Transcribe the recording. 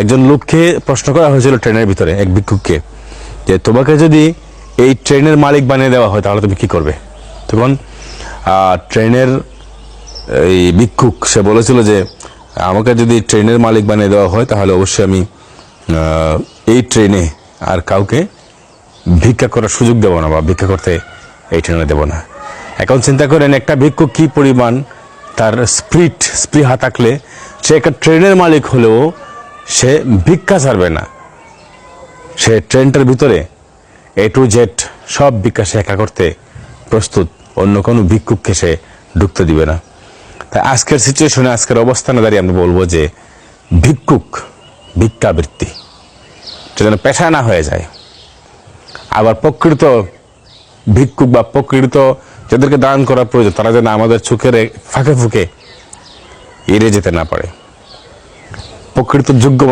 একজন লোককে প্রশ্ন করা হয়েছিল ট্রেনের ভিতরে, এক ভিক্ষুককে, যে তোমাকে যদি এই ট্রেনের মালিক বানিয়ে দেওয়া হয়, তাহলে তুমি কি করবে? তখন ট্রেনের, এই ভিক্ষুক, সে বলেছিল যে, আমাকে যদি ট্রেনের মালিক বানিয়ে দেওয়া হয়, তাহলে অবশ্যই আমি এই ট্রেনে আর কাউকে ভিক্ষা করার সুযোগ দেবো না বা ভিক্ষা করতে এই ট্রেনে দেবো না। এখন চিন্তা করেন, একটা ভিক্ষুক কি পরিমাণ তার স্প্রিট, স্পৃহা থাকলে, সে একটা ট্রেনের মালিক হলেও সে ভিক্ষা ছাড়বে না। সে ট্রেনটার ভিতরে এ টু জেড সব ভিক্ষা সে একা করতে প্রস্তুত, অন্য কোনো ভিক্ষুককে সে ঢুকতে দিবে না। তাই আজকের সিচুয়েশনে আজকের অবস্থানে দাঁড়িয়ে আমি বলব যে ভিক্ষুক ভিক্ষাবৃত্তি যেন পেশা না হয়ে যায়। আবার প্রকৃত ভিক্ষুক বা প্রকৃত যাদেরকে দান করা প্রয়োজন, তারা যেন আমাদের চোখের ফাঁকে ফুঁকে এড়ে যেতে না পারে। প্রকৃত যোগ্য